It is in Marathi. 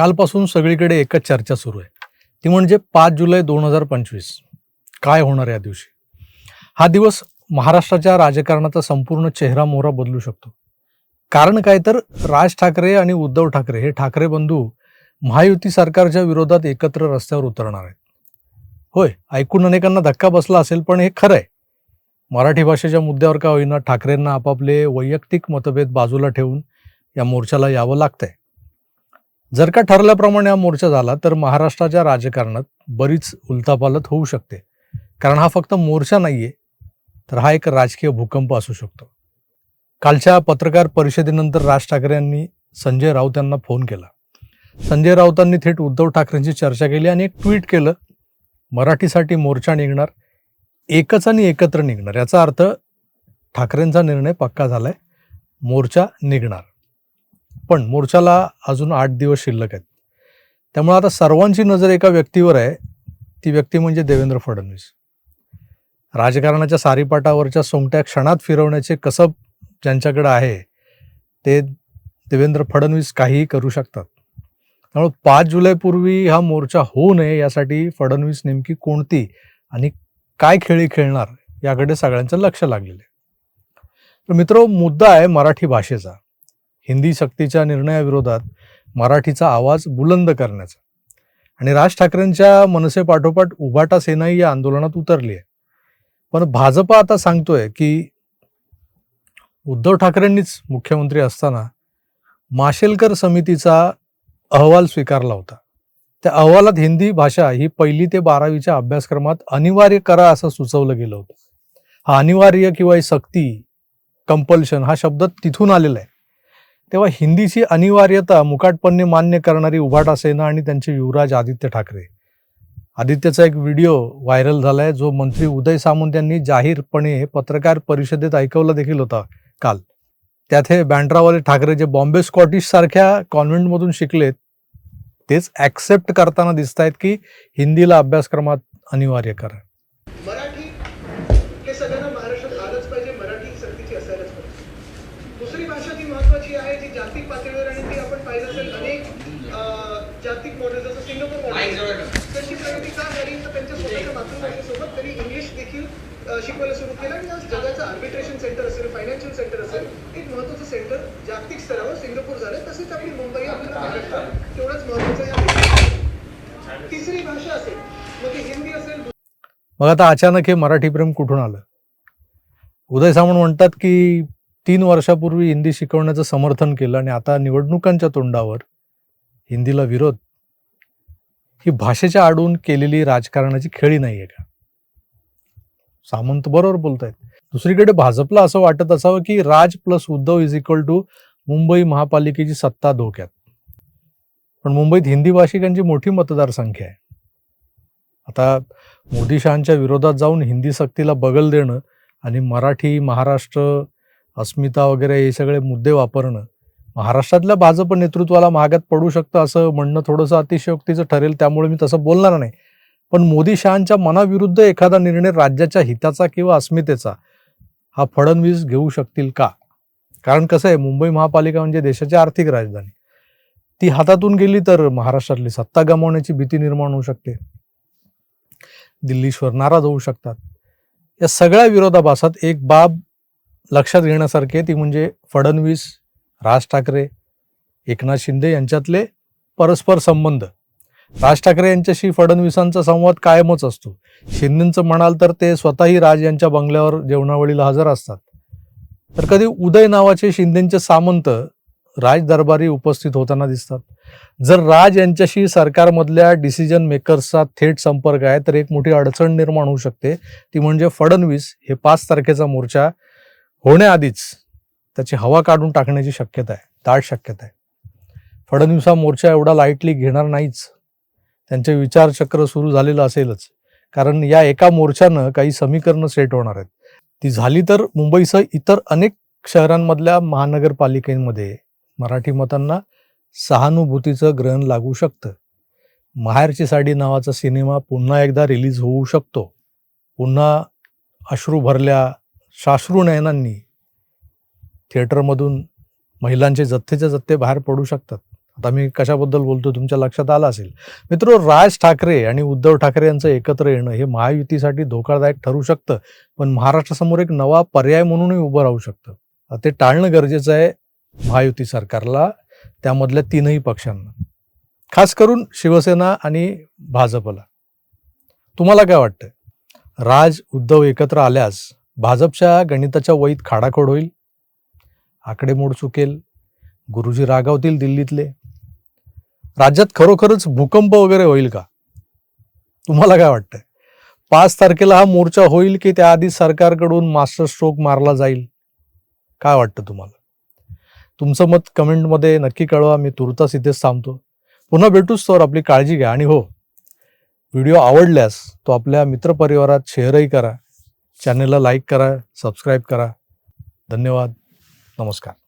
कालपासून सगळीकडे एकच चर्चा सुरू आहे. ती म्हणजे पाच जुलै दोन हजार पंचवीस. काय होणार या दिवशी? हा दिवस महाराष्ट्राच्या राजकारणाचा संपूर्ण चेहरा मोहरा बदलू शकतो. कारण काय तर राज ठाकरे आणि उद्धव ठाकरे हे ठाकरे बंधू महायुती सरकारच्या विरोधात एकत्र रस्त्यावर उतरणार आहेत. होय ऐकून अनेकांना धक्का बसला असेल पण हे खरं आहे. मराठी भाषेच्या मुद्द्यावर का होईना ठाकरेंना आपापले वैयक्तिक मतभेद बाजूला ठेवून या मोर्चाला यावं लागतंय. जर का ठरल्याप्रमाणे हा मोर्चा झाला तर महाराष्ट्राच्या राजकारणात बरीच उलथापालत होऊ शकते. कारण हा फक्त मोर्चा नाहीये तर हा एक राजकीय भूकंप असू शकतो. कालच्या पत्रकार परिषदेनंतर राज ठाकरे यांनी संजय राऊत यांना फोन केला. संजय राऊतांनी थेट उद्धव ठाकरेंची चर्चा केली आणि एक ट्विट केलं मराठीसाठी मोर्चा निघणार एकच आणि एकत्र निघणार. याचा अर्थ ठाकरेंचा निर्णय पक्का झालाय मोर्चा निघणार. पण मोर्चाला अजून आठ दिवस शिल्लक आहेत. त्यामुळे आता सर्वांची नजर एका व्यक्तीवर आहे. ती व्यक्ती म्हणजे देवेंद्र फडणवीस. राजकारणाच्या सारीपाटावरच्या सोंगट्या क्षणात फिरवण्याचे कसब ज्यांच्याकडे आहे ते देवेंद्र फडणवीस काहीही करू शकतात. त्यामुळे पाच जुलैपूर्वी हा मोर्चा होऊ नये यासाठी फडणवीस नेमकी कोणती आणि काय खेळी खेळणार याकडे सगळ्यांचं लक्ष लागलेलं आहे. तर मित्र मुद्दा आहे मराठी भाषेचा. हिंदी सक्तीच्या निर्णयाविरोधात मराठीचा आवाज बुलंद करण्याचा. आणि राज ठाकरेंच्या मनसेपाठोपाठ उभाटा सेनाही या आंदोलनात उतरली आहे. पण भाजपा आता सांगतोय की उद्धव ठाकरेंनीच मुख्यमंत्री असताना माशेलकर समितीचा अहवाल स्वीकारला होता. त्या अहवालात हिंदी भाषा ही पहिली ते बारावीच्या अभ्यासक्रमात अनिवार्य करा असं सुचवलं गेलं होतं. हा अनिवार्य किंवा सक्ती कंपल्शन हा शब्द तिथून आलेला आहे. तेव्हा हिंदीची अनिवार्यता मुकाटपणे मान्य करणारी उभाटा सेना आणि त्यांचे युवराज आदित्य ठाकरे. आदित्यचा एक व्हिडिओ व्हायरल झाला आहे जो मंत्री उदय सामंत यांनी जाहीरपणे पत्रकार परिषदेत ऐकवला देखील होता काल. त्यात हे बँड्रावाले ठाकरे जे बॉम्बे स्कॉटिश सारख्या कॉन्व्हेंटमधून शिकलेत तेच ॲक्सेप्ट करताना दिसत आहेत की हिंदीला अभ्यासक्रमात अनिवार्य करा मराठी हे सगळ्यांना महाराष्ट्रात आलंच पाहिजे मराठी सक्तीची असायलाच पाहिजे दुसरी भाषा ती महत्वाची आहे जी जागतिक पातळीवर आणि ती आपण पाहिलं असेल अनेक अं, जागतिक मॉडेल जसं सिंगापूर मॉडेल तशी प्रगती का झाली? तर त्यांच्या स्वतःच्या मातृभाषेसोबत त्यांनी इंग्लिश देखील अं, शिकवायला सुरू केलं आणि आज जगाचं आर्बिट्रेशन सेंटर असेल फायनान्शियल सेंटर असेल एक महत्वाचं सेंटर जागतिक स्तरावर सिंगापूर झालं. तसेच आपली मुंबई आपल्याला महाराष्ट्र तेवढंच महत्वाचं या तिसरी भाषा असेल मग ती हिंदी असेल मग आता अचानक हे मराठी प्रेम कुठून आलं? उदय सामंत म्हणतात की तीन वर्षापूर्वी हिंदी शिकवण्याचं समर्थन केलं आणि आता निवडणुकांच्या तोंडावर हिंदीला विरोध. ही भाषेच्या आडून केलेली राजकारणाची खेळी नाही आहे का? सामंत बरोबर बोलतायत. दुसरीकडे भाजपला असं वाटत असावं की Raj plus Uddhav is equal to Mumbai महापालिकेची सत्ता धोक्यात. पण मुंबईत हिंदी भाषिकांची मोठी मतदारसंख्या आहे. आता मोदी शहांच्या विरोधात जाऊन हिंदी सक्तीला बगल देणं आणि मराठी महाराष्ट्र अस्मिता वगैरे हे सगळे मुद्दे वापरणं महाराष्ट्रातल्या भाजप नेतृत्वाला महागात पडू शकतं असं म्हणणं थोडंसं अतिशयोक्तीचं ठरेल त्यामुळे मी तसं बोलणार नाही. पण मोदी शहांच्या मनाविरुद्ध एखादा निर्णय राज्याच्या हिताचा किंवा अस्मितेचा हा फडणवीस घेऊ शकतील का? कारण कसं आहे मुंबई महापालिका म्हणजे देशाची आर्थिक राजधानी. ती हातातून गेली तर महाराष्ट्रातली सत्ता गमावण्याची भीती निर्माण होऊ शकते. दिल्लीश्वर नाराज होऊ शकतात. या सगळ्या विरोधाभासात एक बाब लक्षात घेण्यासारखी आहे ती म्हणजे फडणवीस राज ठाकरे एकनाथ शिंदे यांच्यातले परस्पर संबंध. राज ठाकरे यांच्याशी फडणवीसांचा संवाद कायमच असतो. शिंदेंचं म्हणाल तर ते स्वतःही राज यांच्या बंगल्यावर जेवणावळीला हजर असतात. तर कधी उदय नावाचे शिंदेचे सामंत राज दरबारी उपस्थित होताना दिसतात. जर राज यांच्याशी सरकारमधल्या डिसिजन मेकर्सचा थेट संपर्क आहे तर एक मोठी अडचण निर्माण होऊ शकते. ती म्हणजे फडणवीस हे पाच तारखेचा मोर्चा होण्याआधीच त्याची हवा काढून टाकण्याची शक्यता आहे दाट शक्यता आहे. फडणवीसा मोर्चा एवढा लाईटली घेणार नाहीच. त्यांचे विचारचक्र सुरू झालेलं असेलच. कारण या एका मोर्चानं काही समीकरणं सेट होणार आहेत. ती झाली तर मुंबईसह इतर अनेक शहरांमधल्या महानगरपालिकेमध्ये मराठी मतांना सहानुभूतीचं ग्रहण लागू शकतं. माहेरची साडी नावाचा सिनेमा पुन्हा एकदा रिलीज होऊ शकतो. पुन्हा अश्रू भरल्या शाश्रू नयनांनी थिएटरमधून महिलांचे जथ्थेचे जथ्थे बाहेर पडू शकतात. आता मी कशाबद्दल बोलतो तुमच्या लक्षात आलं असेल. मित्र राज ठाकरे आणि उद्धव ठाकरे यांचं एकत्र येणं हे महायुतीसाठी धोकादायक ठरू शकतं पण महाराष्ट्रासमोर एक नवा पर्याय म्हणूनही उभं राहू शकतं. ते टाळणं गरजेचं आहे महायुती सरकारला त्यामधल्या तीनही पक्षांना. खास करून शिवसेना आणि भाजपला. तुम्हाला काय वाटतं राज उद्धव एकत्र आल्यास भाजपच्या गणिताच्या वहीत खाडाखोड होईल? आकडेमोड चुकेल. गुरुजी रागावतील दिल्लीतले. राज्यात खरोखरच भूकंप वगैरे होईल का? तुम्हाला काय वाटतंय? पाच तारखेला हा मोर्चा होईल की त्याआधी सरकारकडून मास्टर स्ट्रोक मारला जाईल? काय वाटतं तुम्हाला? तुमचं मत कमेंटमध्ये नक्की कळवा. मी तुर्तास इथेच थांबतो. पुन्हा भेटूच तर आपली काळजी घ्या. आणि हो व्हिडिओ आवडल्यास तो आपल्या मित्रपरिवारात शेअरही करा. चॅनलला लाईक करा सबस्क्राईब करा. धन्यवाद. নমস্কার